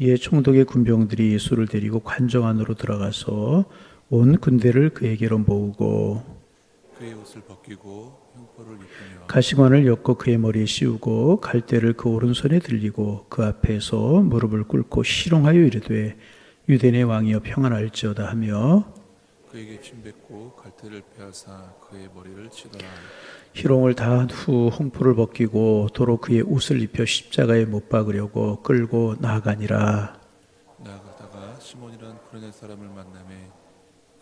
이에 총독의 군병들이 예수를 데리고 관정 안으로 들어가서 온 군대를 그에게로 모으고 그의 옷을 벗기고 흉포를 입히며 가시관을 엮고 그의 머리에 씌우고 갈대를 그 오른손에 들리고 그 앞에서 무릎을 꿇고 희롱하여 이르되 유대인의 왕이여 평안할지어다 하며 그에게 침뱉고 갈대를 빼앗아 그의 머리를 치더라 희롱을 다한 후 홍포를 벗기고 도로 그의 옷을 입혀 십자가에 못 박으려고 끌고 나아가니라. 나아가다가 시몬이란 쿠레네 사람을 만남에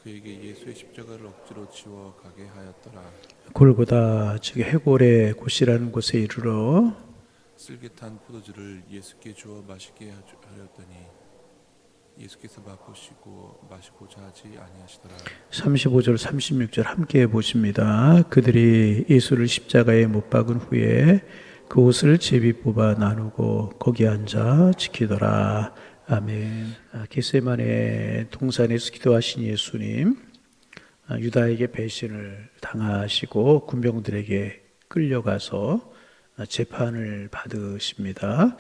그에게 예수의 십자가를 억지로 지워 가게 하였더라. 골고다 즉 해골의 곳이라는 곳에 이르러 쓸개탄 포도주를 예수께 주어 마시게 하였더니 예수께서 맛보시고 마시고자 하지 아니하시더라 35절 36절 함께 보십니다. 그들이 예수를 십자가에 못 박은 후에 그 옷을 제비 뽑아 나누고 거기 앉아 지키더라. 아멘. 아, 겟세만의 동산에서 기도하신 예수님 아, 유다에게 배신을 당하시고 군병들에게 끌려가서 아, 재판을 받으십니다.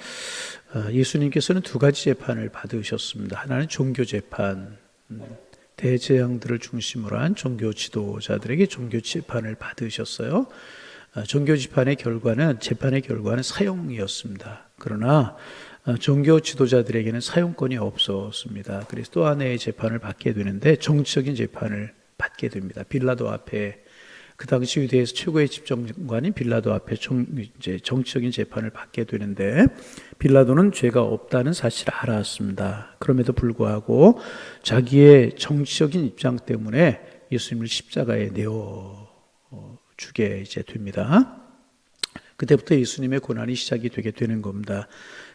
아, 예수님께서는 두 가지 재판을 받으셨습니다. 하나는 종교 재판, 음, 대재앙들을 중심으로 한 종교 지도자들에게 종교 재판을 받으셨어요. 아, 종교 재판의 결과는 재판의 결과는 사형이었습니다. 그러나 아, 종교 지도자들에게는 사용권이 없었습니다. 그래서 또 하나의 재판을 받게 되는데 정치적인 재판을 받게 됩니다. 빌라도 앞에 그 당시 유대에서 최고의 집정관인 빌라도 앞에 정, 이제 정치적인 재판을 받게 되는데 빌라도는 죄가 없다는 사실을 알았습니다. 그럼에도 불구하고 자기의 정치적인 입장 때문에 예수님을 십자가에 내어 어, 주게 이제 됩니다. 그때부터 예수님의 고난이 시작이 되게 되는 겁니다.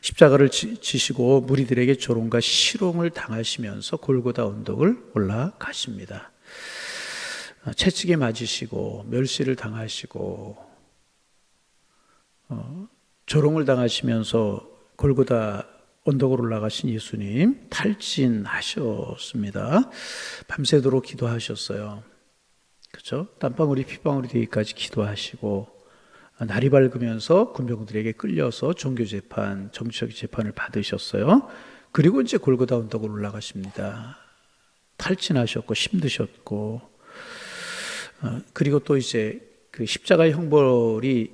십자가를 지- 지시고 무리들에게 조롱과 실롱을 당하시면서 골고다 언덕을 올라가십니다. 어, 채찍에 맞으시고 멸시를 당하시고 어, 조롱을 당하시면서 골고다 언덕으로 올라가신 예수님 탈진하셨습니다. 밤새도록 기도하셨어요. 그렇죠? 땀방울이 피방울이 되기까지 기도하시고 아, 날이 밝으면서 군병들에게 끌려서 종교 재판, 정치적 재판을 받으셨어요. 그리고 이제 골고다 언덕으로 올라가십니다. 탈진하셨고 힘드셨고 어, 그리고 또 이제 그 십자가의 형벌이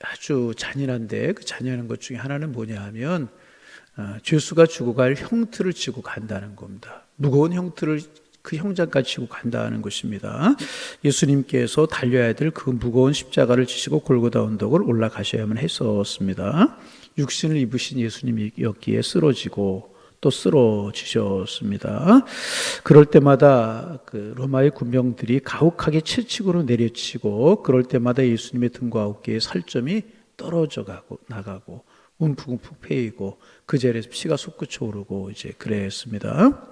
아주 잔인한데 그 잔인한 것 중에 하나는 뭐냐 하면 어, 죄수가 주고 갈 형틀을 지고 간다는 겁니다. 무거운 형틀을 그 형장까지 지고 간다는 것입니다. 예수님께서 달려야 될 그 무거운 십자가를 지시고 골고다 언덕을 올라가셔야만 했었습니다. 육신을 입으신 예수님이었기에 쓰러지고 또 쓰러지셨습니다. 그럴 때마다 그 로마의 군병들이 가혹하게 채찍으로 내려치고 그럴 때마다 예수님의 등과 어깨에 살점이 떨어져 가고 나가고 움푹움푹 패이고 그 자리에서 피가 솟구쳐 오르고 이제 그랬습니다.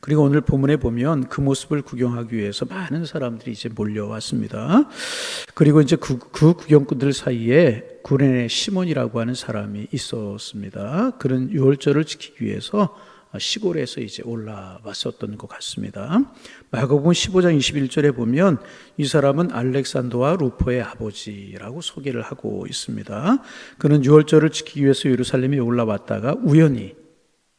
그리고 오늘 본문에 보면 그 모습을 구경하기 위해서 많은 사람들이 이제 몰려왔습니다. 그리고 이제 그, 그 구경꾼들 사이에 구레네 시몬이라고 하는 사람이 있었습니다. 그런 유월절을 지키기 위해서 시골에서 이제 올라왔었던 것 같습니다. 마가복음 15장 21절에 보면 이 사람은 알렉산더와 루포의 아버지라고 소개를 하고 있습니다. 그는 유월절을 지키기 위해서 예루살렘에 올라왔다가 우연히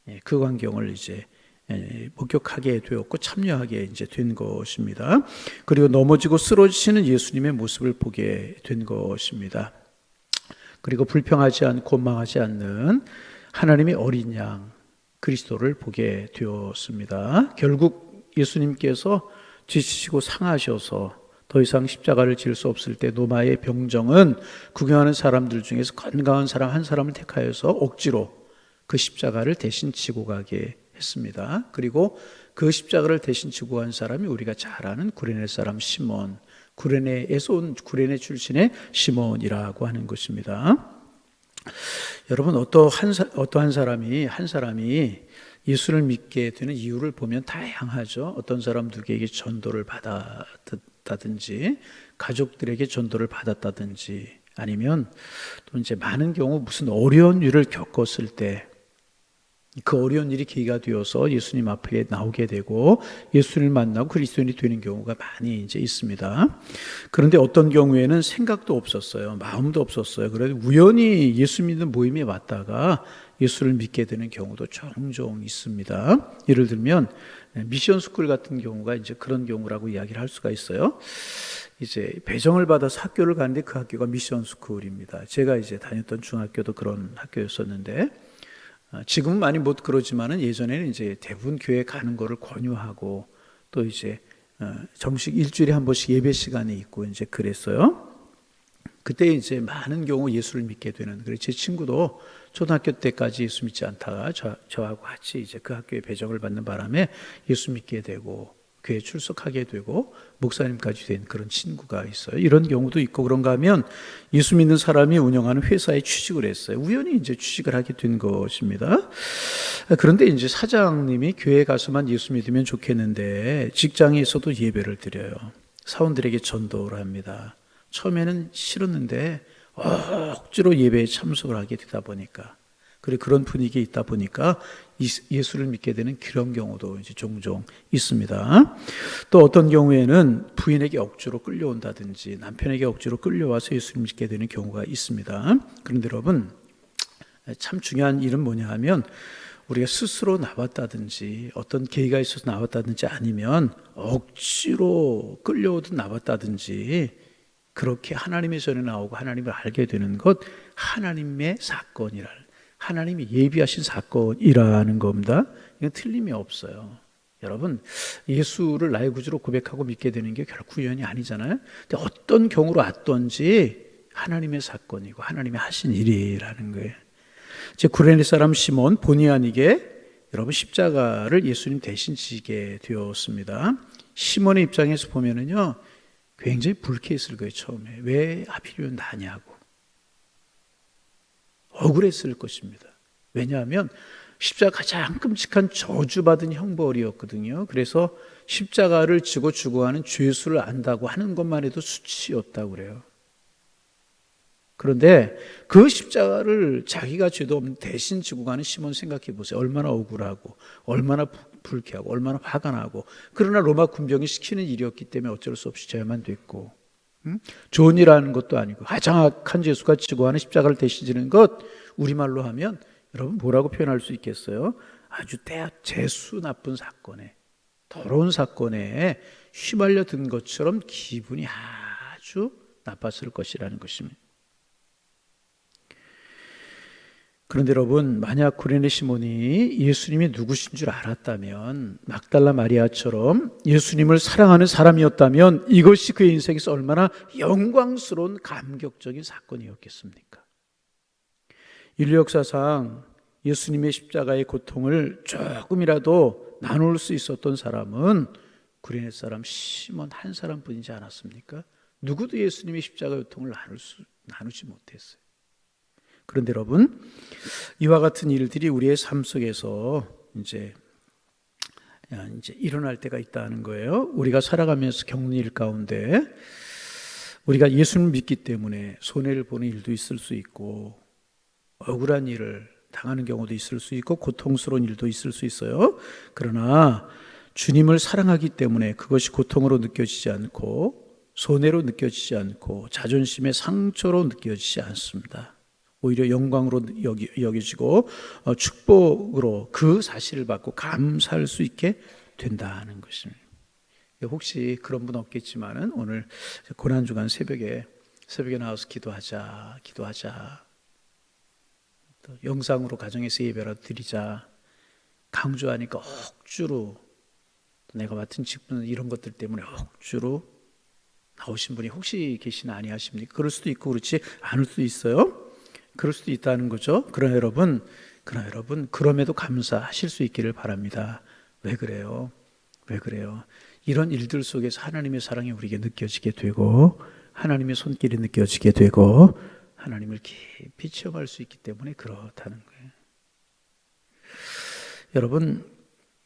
예, 그 광경을 이제 예, 목격하게 되었고 참여하게 이제 된 것입니다. 그리고 넘어지고 쓰러지시는 예수님의 모습을 보게 된 것입니다. 그리고 불평하지 않고 망하지 않는 하나님의 어린 양 그리스도를 보게 되었습니다. 결국 예수님께서 지치시고 상하셔서 더 이상 십자가를 질수 없을 때 노마의 병정은 구경하는 사람들 중에서 건강한 사람 한 사람을 택하여서 억지로 그 십자가를 대신 지고 가게 했습니다. 그리고 그 십자가를 대신 지고 간 사람이 우리가 잘 아는 구레네 사람 시몬, 구레네에서 온 구레네 출신의 시몬이라고 하는 것입니다. 여러분 어떠한 사- 어떠한 사람이 한 사람이 예수를 믿게 되는 이유를 보면 다양하죠. 어떤 사람 누구에게 전도를 받았다든지 가족들에게 전도를 받았다든지 아니면 또 이제 많은 경우 무슨 어려운 일을 겪었을 때 그 어려운 일이 계기가 되어서 예수님 앞에 나오게 되고 예수를 만나고 그리스도인이 되는 경우가 많이 이제 있습니다. 그런데 어떤 경우에는 생각도 없었어요. 마음도 없었어요. 그래도 우연히 예수 믿는 모임에 왔다가 예수를 믿게 되는 경우도 종종 있습니다. 예를 들면 미션 스쿨 같은 경우가 이제 그런 경우라고 이야기를 할 수가 있어요. 이제 배정을 받아서 학교를 가는데 그 학교가 미션 스쿨입니다. 제가 이제 다녔던 중학교도 그런 학교였었는데 아, 지금은 많이 못 그러지만은 예전에는 이제 대부분 교회 가는 거를 권유하고 또 이제 어, 정식 일주일에 한 번씩 예배 시간이 있고 이제 그랬어요. 그때 이제 많은 경우 예수를 믿게 되는 그래서 제 친구도 초등학교 때까지 예수 믿지 않다가 저, 저하고 같이 이제 그 학교에 배정을 받는 바람에 예수 믿게 되고 교회 출석하게 되고 목사님까지 된 그런 친구가 있어요. 이런 경우도 있고 그런가 하면 예수 믿는 사람이 운영하는 회사에 취직을 했어요. 우연히 이제 취직을 하게 된 것입니다. 그런데 이제 사장님이 교회 가서만 예수 믿으면 좋겠는데 직장에서도 예배를 드려요. 사원들에게 전도를 합니다. 처음에는 싫었는데 억지로 예배에 참석을 하게 되다 보니까 그리고 그런 분위기에 있다 보니까 예수를 믿게 되는 그런 경우도 이제 종종 있습니다. 또 어떤 경우에는 부인에게 억지로 끌려온다든지 남편에게 억지로 끌려와서 예수를 믿게 되는 경우가 있습니다. 그런데 여러분 참 중요한 일은 뭐냐 하면 우리가 스스로 나왔다든지 어떤 계기가 있어서 나왔다든지 아니면 억지로 끌려오든 나왔다든지 그렇게 하나님의 전에 나오고 하나님을 알게 되는 것 하나님의 사건이라 하나님이 예비하신 사건이라는 겁니다. 이건 틀림이 없어요. 여러분 예수를 나의 구주로 고백하고 믿게 되는 게 결코 우연이 아니잖아요. 근데 어떤 경우로 왔던지 하나님의 사건이고 하나님이 하신 일이라는 거예요. 제 구레네 사람 시몬 본의 아니게 여러분 십자가를 예수님 대신 지게 되었습니다. 시몬의 입장에서 보면은요 굉장히 불쾌했을 거예요 처음에 왜 하필이면 나냐고 억울했을 것입니다. 왜냐하면 십자가 가장 끔찍한 저주받은 형벌이었거든요. 그래서 십자가를 지고 죽어가는 죄수를 안다고 하는 것만 해도 수치였다고 그래요. 그런데 그 십자가를 자기가 죄도 없는 대신 지고 가는 시몬 생각해 보세요. 얼마나 억울하고, 얼마나 불쾌하고, 얼마나 화가 나고. 그러나 로마 군병이 시키는 일이었기 때문에 어쩔 수 없이 져야만 됐고. 음? 일하는 것도 아니고 가장 악한 죄수가 지고 가는 십자가를 대신 지는 것 우리말로 하면 여러분 뭐라고 표현할 수 있겠어요? 아주 대 재수 나쁜 사건에 더러운 사건에 휘말려 든 것처럼 기분이 아주 나빴을 것이라는 것입니다. 그런데 여러분, 만약 구레네 시몬이 예수님이 누구신 줄 알았다면, 막달라 마리아처럼 예수님을 사랑하는 사람이었다면 이것이 그의 인생에서 얼마나 영광스러운 감격적인 사건이었겠습니까? 인류 역사상 예수님의 십자가의 고통을 조금이라도 나눌 수 있었던 사람은 구레네 사람 시몬 한 사람뿐이지 않았습니까? 누구도 예수님의 십자가의 고통을 나눌 수, 나누지 못했어요. 그런데 여러분, 이와 같은 일들이 우리의 삶 속에서 이제 이제 일어날 때가 있다는 거예요. 우리가 살아가면서 겪는 일 가운데 우리가 예수를 믿기 때문에 손해를 보는 일도 있을 수 있고 억울한 일을 당하는 경우도 있을 수 있고 고통스러운 일도 있을 수 있어요. 그러나 주님을 사랑하기 때문에 그것이 고통으로 느껴지지 않고 손해로 느껴지지 않고 자존심의 상처로 느껴지지 않습니다. 오히려 영광으로 여기, 여겨지고 어, 축복으로 그 사실을 받고 감사할 수 있게 된다는 것입니다. 혹시 그런 분 없겠지만은 오늘 고난 주간 새벽에 새벽에 나와서 기도하자, 기도하자. 또 영상으로 가정에서 예배라도 드리자. 강조하니까 억주로 내가 맡은 직분 이런 것들 때문에 억주로 나오신 분이 혹시 계시나 아니하십니까? 그럴 수도 있고 그렇지 않을 수도 있어요. 그럴 수도 있다는 거죠. 그러나 여러분, 그러나 여러분, 그럼에도 감사하실 수 있기를 바랍니다. 왜 그래요? 왜 그래요? 이런 일들 속에서 하나님의 사랑이 우리에게 느껴지게 되고, 하나님의 손길이 느껴지게 되고, 하나님을 깊이 체험할 수 있기 때문에 그렇다는 거예요. 여러분,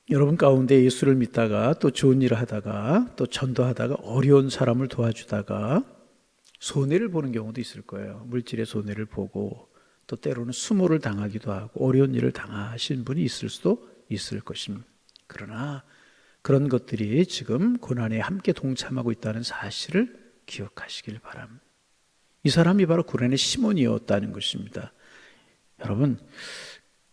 여러분 가운데 예수를 믿다가 또 좋은 일을 하다가 또 전도하다가 어려운 사람을 도와주다가 손해를 보는 경우도 있을 거예요. 물질의 손해를 보고 또 때로는 수모를 당하기도 하고 어려운 일을 당하신 분이 있을 수도 있을 것입니다. 그러나 그런 것들이 지금 고난에 함께 동참하고 있다는 사실을 기억하시길 바랍니다. 이 사람이 바로 고난의 시몬이었다는 것입니다. 여러분,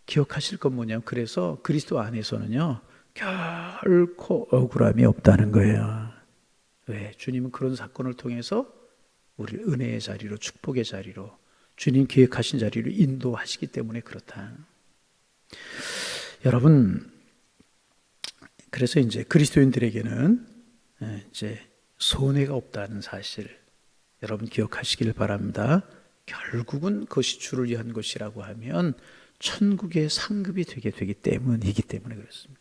기억하실 건 뭐냐면 그래서 그리스도 안에서는요 결코 억울함이 없다는 거예요. 왜? 주님은 그런 사건을 통해서 우리 은혜의 자리로 축복의 자리로 주님 계획하신 자리로 인도하시기 때문에 그렇다. 여러분 그래서 이제 그리스도인들에게는 예, 이제 손해가 없다는 사실 여러분 기억하시길 바랍니다. 결국은 그것이 주를 위한 것이라고 하면 천국의 상급이 되게 되기 때문이기 때문에 그렇습니다.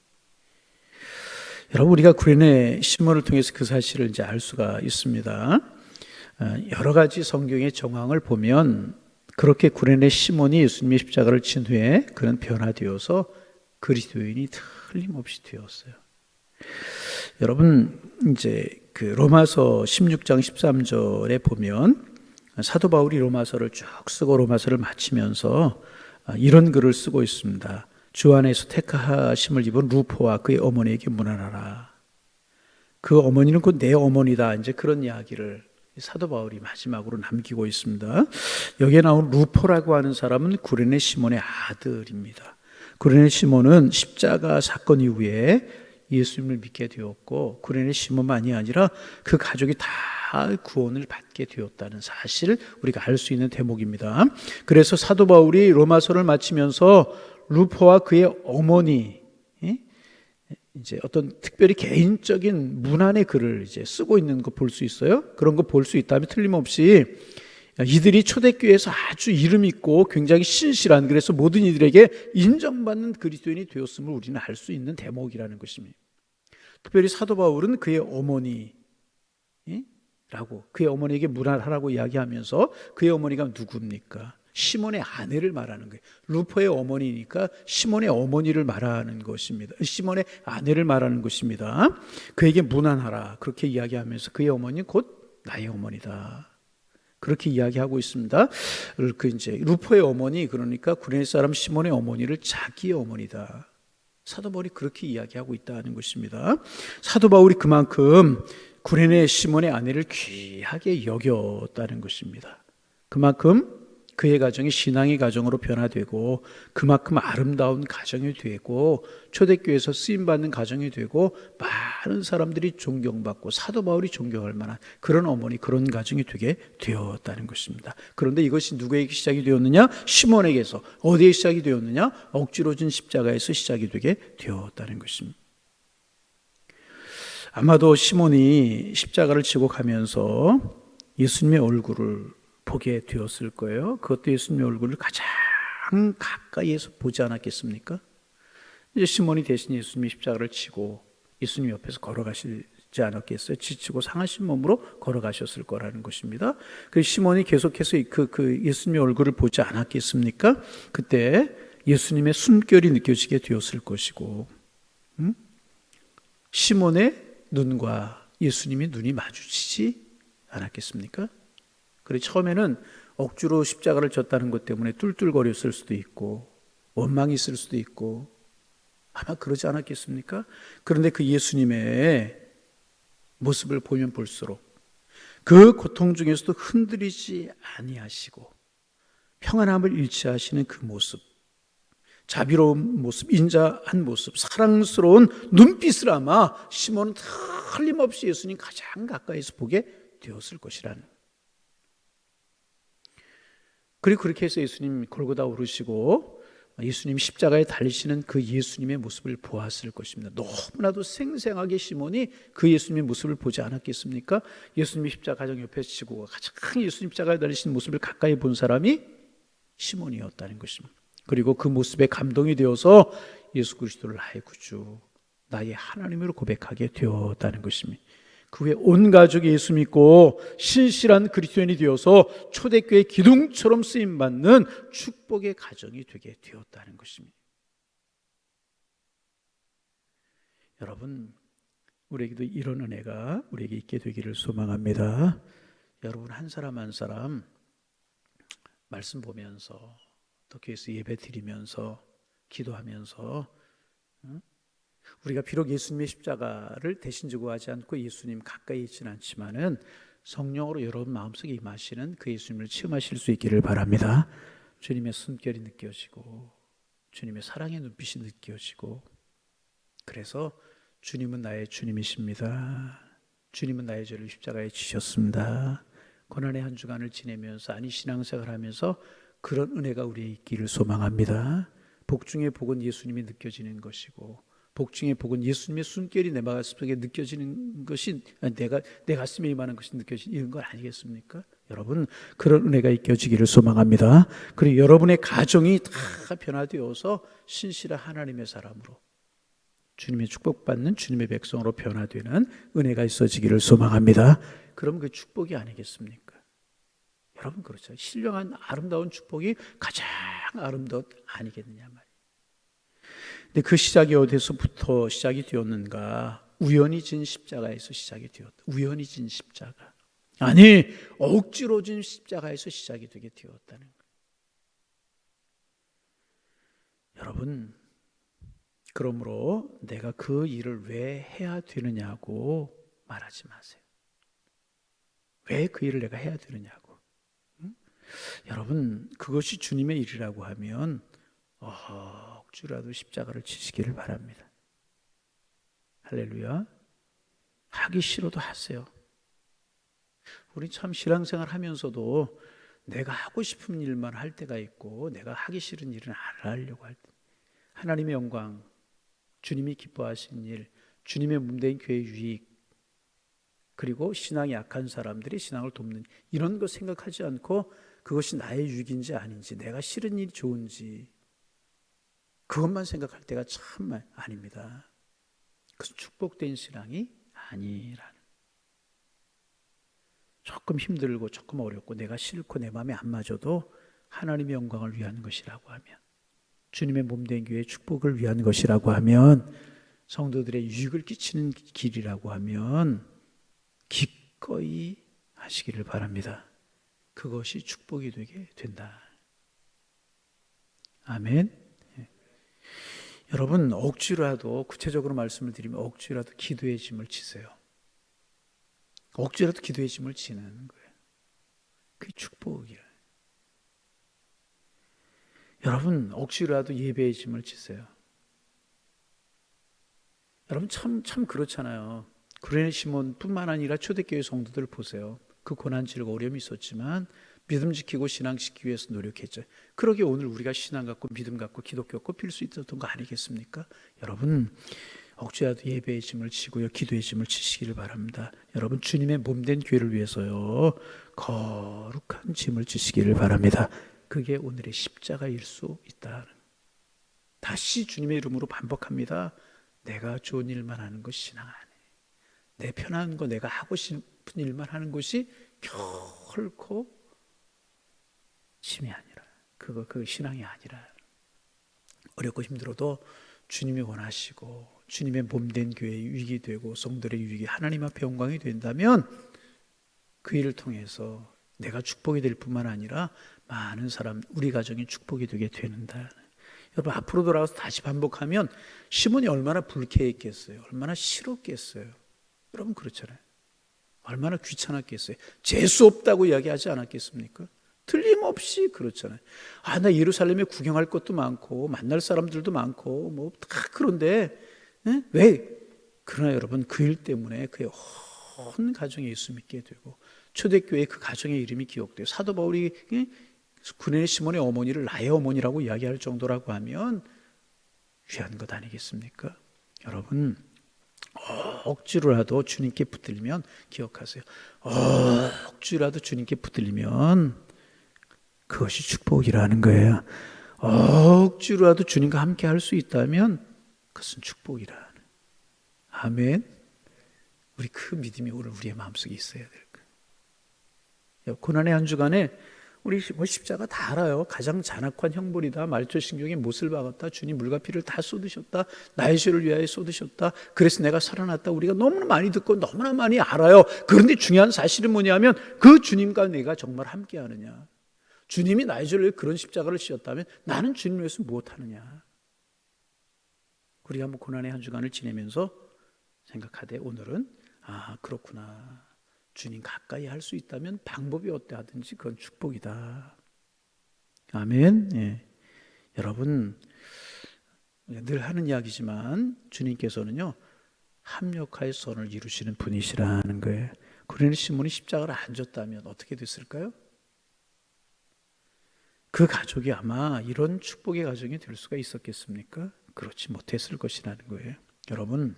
여러분 우리가 구레네 신문을 통해서 그 사실을 이제 알 수가 있습니다. 어, 여러 가지 성경의 정황을 보면 그렇게 구레네 시몬이 예수님의 십자가를 친 후에 그는 변화되어서 그리스도인이 틀림없이 되었어요. 여러분 이제 그 로마서 16장 13절에 보면 사도 바울이 로마서를 쭉 쓰고 로마서를 마치면서 아, 이런 글을 쓰고 있습니다. 주 안에서 택하심을 입은 루포와 그의 어머니에게 문안하라. 그 어머니는 곧 내 어머니다. 이제 그런 이야기를 사도 바울이 마지막으로 남기고 있습니다. 여기에 나온 루포라고 하는 사람은 구레네 시몬의 아들입니다. 구레네 시몬은 십자가 사건 이후에 예수님을 믿게 되었고 구레네 시몬만이 아니라 그 가족이 다 구원을 받게 되었다는 사실을 우리가 알 수 있는 대목입니다. 그래서 사도 바울이 로마서를 마치면서 루포와 그의 어머니 예? 이제 어떤 특별히 개인적인 문안의 글을 이제 쓰고 있는 거 볼 수 있어요. 그런 거 볼 수 있다면 틀림없이 이들이 초대교회에서 아주 이름 있고 굉장히 신실한 그래서 모든 이들에게 인정받는 그리스도인이 되었음을 우리는 알 수 있는 대목이라는 것입니다. 특별히 사도 바울은 그의 어머니 예? 라고 그의 어머니에게 문안하라고 이야기하면서 그의 어머니가 누굽니까? 시몬의 아내를 말하는 거예요. 루포의 어머니니까 시몬의 어머니를 말하는 것입니다. 시몬의 아내를 말하는 것입니다. 그에게 문안하라 그렇게 이야기하면서 그의 어머니 곧 나의 어머니다. 그렇게 이야기하고 있습니다. 그 이제 루포의 어머니 그러니까 구레네 사람 시몬의 어머니를 자기의 어머니다. 사도 바울이 그렇게 이야기하고 있다는 것입니다. 사도 바울이 그만큼 구레네 시몬의 아내를 귀하게 여겼다는 것입니다. 그만큼 그의 가정이 신앙의 가정으로 변화되고 그만큼 아름다운 가정이 되고 초대교회에서 쓰임 받는 가정이 되고 많은 사람들이 존경받고 사도 바울이 존경할 만한 그런 어머니 그런 가정이 되게 되었다는 것입니다. 그런데 이것이 누구에게 시작이 되었느냐? 시몬에게서 어디에 시작이 되었느냐? 억지로 진 십자가에서 시작이 되게 되었다는 것입니다. 아마도 시몬이 십자가를 지고 가면서 예수님의 얼굴을 보게 되었을 거예요. 그것도 예수님의 얼굴을 가장 가까이에서 보지 않았겠습니까? 이제 시몬이 대신 예수님의 십자가를 치고 예수님 옆에서 걸어가시지 않았겠어요? 지치고 상하신 몸으로 걸어가셨을 거라는 것입니다. 그 시몬이 계속해서 그, 그 예수님의 얼굴을 보지 않았겠습니까? 그때 예수님의 숨결이 느껴지게 되었을 것이고, 음? 시몬의 눈과 예수님의 눈이 마주치지 않았겠습니까? 그래 처음에는 억지로 십자가를 졌다는 것 때문에 뚫뚫거렸을 수도 있고 원망이 있을 수도 있고 아마 그러지 않았겠습니까? 그런데 그 예수님의 모습을 보면 볼수록 그 고통 중에서도 흔들리지 아니하시고 평안함을 일치하시는 그 모습 자비로운 모습, 인자한 모습, 사랑스러운 눈빛을 아마 시몬은 틀림없이 예수님 가장 가까이서 보게 되었을 것이라는 그리고 그렇게 해서 예수님 골고다 오르시고 예수님 십자가에 달리시는 그 예수님의 모습을 보았을 것입니다. 너무나도 생생하게 시몬이 그 예수님의 모습을 보지 않았겠습니까? 예수님이 십자가 가정 옆에 치고 가장 예수님 십자가에 달리시는 모습을 가까이 본 사람이 시몬이었다는 것입니다. 그리고 그 모습에 감동이 되어서 예수 그리스도를 나의 구주, 나의 하나님으로 고백하게 되었다는 것입니다. 그 후에 온 가족이 예수 믿고 신실한 그리스도인이 되어서 초대교회 기둥처럼 쓰임 받는 축복의 가정이 되게 되었다는 것입니다. 여러분, 우리에게도 이런 은혜가 우리에게 있게 되기를 소망합니다. 여러분 한 사람 한 사람 말씀 보면서 또 교회에서 예배 드리면서 기도하면서 우리가 비록 예수님의 십자가를 대신 지고 하지 않고 예수님 가까이 있지는 않지만은 성령으로 여러분 마음속에 임하시는 그 예수님을 체험하실 수 있기를 바랍니다. 주님의 숨결이 느껴지고 주님의 사랑의 눈빛이 느껴지고 그래서 주님은 나의 주님이십니다. 주님은 나의 죄를 십자가에 지셨습니다. 고난의 한 주간을 지내면서 아니 신앙생활 하면서 그런 은혜가 우리에 있기를 소망합니다. 복 중의 복은 예수님이 느껴지는 것이고 복 중의 복은 예수님의 숨결이 내 마음속에 느껴지는 것이 내가 내 가슴에 임하는 것이 느껴지는 건 아니겠습니까? 여러분 그런 은혜가 있겨지기를 소망합니다. 그리고 여러분의 가정이 다 변화되어서 신실한 하나님의 사람으로 주님의 축복받는 주님의 백성으로 변화되는 은혜가 있어지기를 소망합니다. 그럼 그 축복이 아니겠습니까? 여러분 그렇죠. 신령한 아름다운 축복이 가장 아름다운 아니겠느냐 말이에요. 근데 그 시작이 어디서부터 시작이 되었는가? 우연히 진 십자가에서 시작이 되었다. 우연히 진 십자가. 아니, 억지로 진 십자가에서 시작이 되게 되었다는 거예요. 여러분, 그러므로 내가 그 일을 왜 해야 되느냐고 말하지 마세요. 왜 그 일을 내가 해야 되느냐고. 응? 여러분, 그것이 주님의 일이라고 하면 어, 억지라도 십자가를 지시기를 바랍니다. 할렐루야. 하기 싫어도 하세요. 우리 참 신앙생활 하면서도 내가 하고 싶은 일만 할 때가 있고 내가 하기 싫은 일은 안 하려고 할 때. 하나님의 영광, 주님이 기뻐하신 일, 주님의 몸된 교회 유익, 그리고 신앙이 약한 사람들이 신앙을 돕는 이런 거 생각하지 않고 그것이 나의 유익인지 아닌지 내가 싫은 일이 좋은지 그것만 생각할 때가 참 아닙니다. 그 축복된 신앙이 아니라는. 조금 힘들고 조금 어렵고 내가 싫고 내 마음에 안 맞아도 하나님의 영광을 위한 것이라고 하면 주님의 몸된 교회의 축복을 위한 것이라고 하면 성도들의 유익을 끼치는 길이라고 하면 기꺼이 하시기를 바랍니다. 그것이 축복이 되게 된다. 아멘. 예. 여러분 억지라도 구체적으로 말씀을 드리면 억지라도 기도의 짐을 지세요. 억지라도 기도의 짐을 지는 거예요. 그게 축복이야. 여러분 억지라도 예배의 짐을 지세요. 여러분 참 참 그렇잖아요. 구레네 시몬뿐만 아니라 초대교회 성도들 보세요. 그 고난질과 어려움이 있었지만 믿음 지키고 신앙 지키기 위해서 노력했죠. 그러게 오늘 우리가 신앙 갖고 믿음 갖고 기독교 갖고 필 수 있었던 거 아니겠습니까? 여러분 억지라도 예배의 짐을 지고요 기도의 짐을 지시기를 바랍니다. 여러분 주님의 몸된 교회를 위해서요 거룩한 짐을 지시기를 바랍니다. 그게 오늘의 십자가일 수 있다. 다시 주님의 이름으로 반복합니다. 내가 좋은 일만 하는 것이 신앙 아니에요. 내 편한 거 내가 하고 싶은 일만 하는 것이 결코 힘이 아니라 그거 그 신앙이 아니라 어렵고 힘들어도 주님이 원하시고 주님의 몸된 교회의 유익이 되고 성들의 유익이 하나님 앞에 영광이 된다면 그 일을 통해서 내가 축복이 될 뿐만 아니라 많은 사람 우리 가정이 축복이 되게 되는다. 여러분 앞으로 돌아가서 다시 반복하면 시몬이 얼마나 불쾌했겠어요. 얼마나 싫었겠어요. 여러분 그렇잖아요. 얼마나 귀찮았겠어요. 재수 없다고 이야기하지 않았겠습니까? 틀림없이 그렇잖아요. 아, 나 예루살렘에 구경할 것도 많고, 만날 사람들도 많고, 뭐, 다 그런데, 에? 왜? 그러나 여러분, 그 일 때문에 그의 온 가정에 예수 믿게 되고, 초대교회 그 가정의 이름이 기억돼요. 사도 바울이 구레네 시몬의 어머니를 나의 어머니라고 이야기할 정도라고 하면 귀한 것 아니겠습니까? 여러분, 억지로라도 주님께 붙들리면 기억하세요. 억지로라도 주님께 붙들리면 그것이 축복이라는 거예요. 억지로라도 주님과 함께 할 수 있다면 그것은 축복이라는. 아멘. 우리 그 믿음이 오늘 우리의 마음속에 있어야 될 거예요. 고난의 한 주간에 우리 뭐 십자가 다 알아요. 가장 잔악한 형벌이다. 말초신경에 못을 박았다. 주님 물과 피를 다 쏟으셨다. 나의 죄를 위하여 쏟으셨다. 그래서 내가 살아났다. 우리가 너무나 많이 듣고 너무나 많이 알아요. 그런데 중요한 사실은 뭐냐면 그 주님과 내가 정말 함께 하느냐. 주님이 나의 죄를 그런 십자가를 지었다면 나는 주님 위해서 무엇하느냐. 우리가 뭐 고난의 한 주간을 지내면서 생각하되 오늘은 아 그렇구나. 주님 가까이 할 수 있다면 방법이 어떠하든지 그건 축복이다. 아멘. 예. 여러분 늘 하는 이야기지만 주님께서는요 합력하여 선을 이루시는 분이시라는 거예요. 그러니 시몬이 십자가를 안 졌다면 어떻게 됐을까요? 그 가족이 아마 이런 축복의 가정이 될 수가 있었겠습니까? 그렇지 못했을 것이라는 거예요. 여러분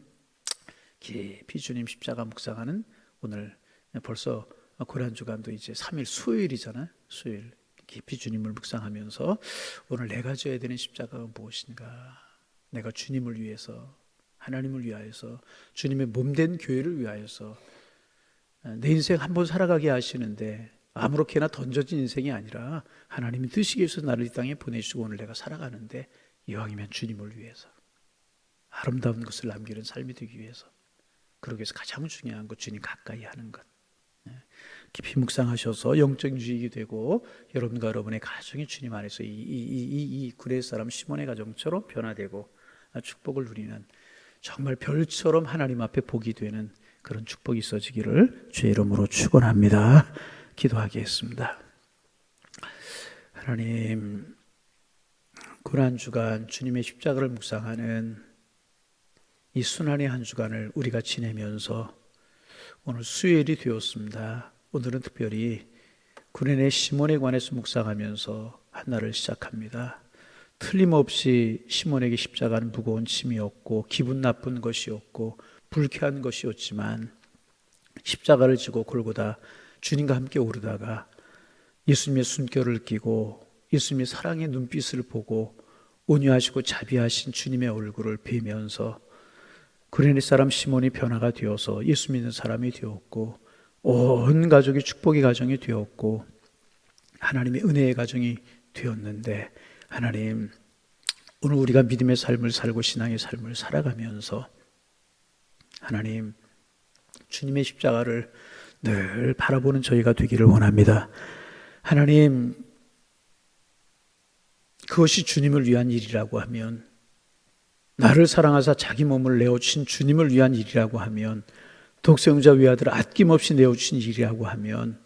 깊이 주님 십자가 묵상하는 오늘 벌써 고란 주간도 이제 3일 수요일이잖아요. 수요일 깊이 주님을 묵상하면서 오늘 내가 져야 되는 십자가가 무엇인가? 내가 주님을 위해서 하나님을 위하여서 주님의 몸된 교회를 위하여서 내 인생 한 번 살아가게 하시는데 아무렇게나 던져진 인생이 아니라 하나님이 뜻이 계셔서 나를 이 땅에 보내주시고 오늘 내가 살아가는데 이왕이면 주님을 위해서 아름다운 것을 남기는 삶이 되기 위해서 그러기 위해서 가장 중요한 것 주님 가까이 하는 것 예. 깊이 묵상하셔서 영적 주익이 되고 여러분과 여러분의 가정이 주님 안에서 이, 이, 이, 이, 이 구레 사람 시몬의 가정처럼 변화되고 축복을 누리는 정말 별처럼 하나님 앞에 복이 되는 그런 축복이 있어지기를 주의 이름으로 축원합니다. 기도하겠습니다. 하나님 고난 주간 주님의 십자가를 묵상하는 이 순환의 한 주간을 우리가 지내면서 오늘 수요일이 되었습니다. 오늘은 특별히 구련의 시몬에 관해서 묵상하면서 한 날을 시작합니다. 틀림없이 시몬에게 십자가는 무거운 짐이었고 기분 나쁜 것이었고 불쾌한 것이었지만 십자가를 지고 골고다 주님과 함께 오르다가 예수님의 숨결을 끼고 예수님의 사랑의 눈빛을 보고 온유하시고 자비하신 주님의 얼굴을 뵈면서 그레네 사람 시몬이 변화가 되어서 예수 믿는 사람이 되었고 온 가족이 축복의 가정이 되었고 하나님의 은혜의 가정이 되었는데 하나님 오늘 우리가 믿음의 삶을 살고 신앙의 삶을 살아가면서 하나님 주님의 십자가를 늘 바라보는 저희가 되기를 원합니다. 하나님 그것이 주님을 위한 일이라고 하면 나를 사랑하사 자기 몸을 내어주신 주님을 위한 일이라고 하면 독생자 위아들 아낌없이 내어주신 일이라고 하면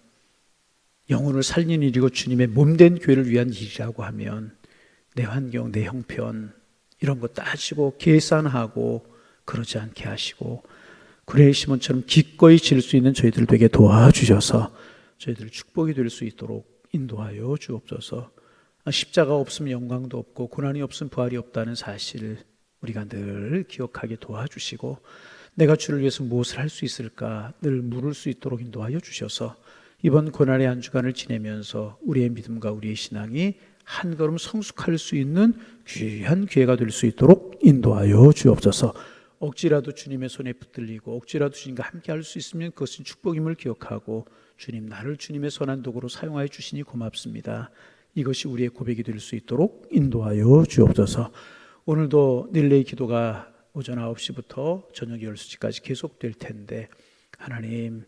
영혼을 살린 일이고 주님의 몸된 교회를 위한 일이라고 하면 내 환경, 내 형편 이런 거 따지고 계산하고 그러지 않게 하시고 그레이 시몬처럼 기꺼이 질 수 있는 저희들 되게 도와주셔서 저희들 축복이 될 수 있도록 인도하여 주옵소서. 십자가 없으면 영광도 없고 고난이 없으면 부활이 없다는 사실 우리가 늘 기억하게 도와주시고 내가 주를 위해서 무엇을 할 수 있을까 늘 물을 수 있도록 인도하여 주셔서 이번 고난의 한 주간을 지내면서 우리의 믿음과 우리의 신앙이 한 걸음 성숙할 수 있는 귀한 기회가 될 수 있도록 인도하여 주옵소서. 억지라도 주님의 손에 붙들리고 억지라도 주님과 함께 할 수 있으면 그것은 축복임을 기억하고 주님 나를 주님의 선한 도구로 사용하여 주시니 고맙습니다. 이것이 우리의 고백이 될 수 있도록 인도하여 주옵소서. 오늘도 릴레이 기도가 오전 9시부터 저녁 10시까지 계속될 텐데 하나님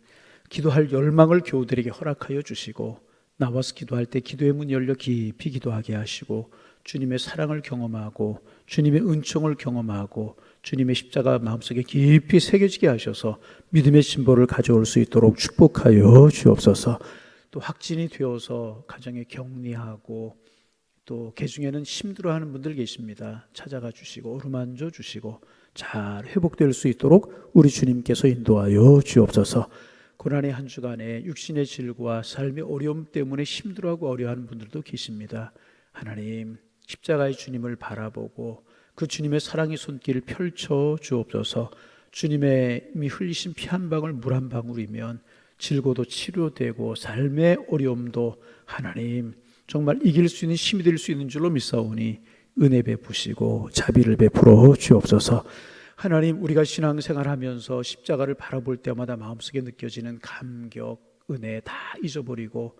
기도할 열망을 교우들에게 허락하여 주시고 나와서 기도할 때 기도의 문 열려 깊이 기도하게 하시고 주님의 사랑을 경험하고 주님의 은총을 경험하고 주님의 십자가 마음속에 깊이 새겨지게 하셔서 믿음의 심보를 가져올 수 있도록 축복하여 주옵소서. 또 확진이 되어서 가정에 격리하고 또 개중에는 힘들어하는 분들 계십니다. 찾아가 주시고 어루만져 주시고 잘 회복될 수 있도록 우리 주님께서 인도하여 주옵소서. 고난의 한 주간에 육신의 질과 삶의 어려움 때문에 힘들어하고 어려워하는 분들도 계십니다. 하나님 십자가의 주님을 바라보고 그 주님의 사랑의 손길을 펼쳐 주옵소서. 주님의 이미 흘리신 피 한 방울 물 한 방울이면 질고도 치료되고 삶의 어려움도 하나님 정말 이길 수 있는 힘이 될 수 있는 줄로 믿사오니 은혜 베푸시고 자비를 베풀어 주옵소서. 하나님 우리가 신앙생활하면서 십자가를 바라볼 때마다 마음속에 느껴지는 감격, 은혜 다 잊어버리고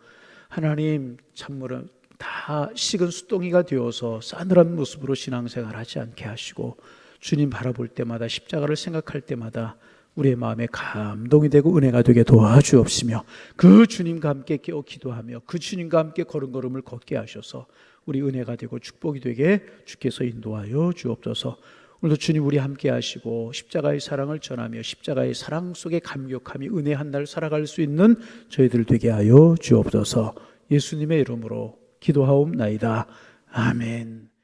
하나님 참으로 다 식은 숫덩이가 되어서 싸늘한 모습으로 신앙생활하지 않게 하시고 주님 바라볼 때마다 십자가를 생각할 때마다 우리의 마음에 감동이 되고 은혜가 되게 도와주옵시며 그 주님과 함께 깨어 기도하며 그 주님과 함께 걸음걸음을 걷게 하셔서 우리 은혜가 되고 축복이 되게 주께서 인도하여 주옵소서. 오늘도 주님 우리 함께 하시고 십자가의 사랑을 전하며 십자가의 사랑 속에 감격함이 은혜 한 날 살아갈 수 있는 저희들 되게 하여 주옵소서. 예수님의 이름으로 기도하옵나이다. 아멘.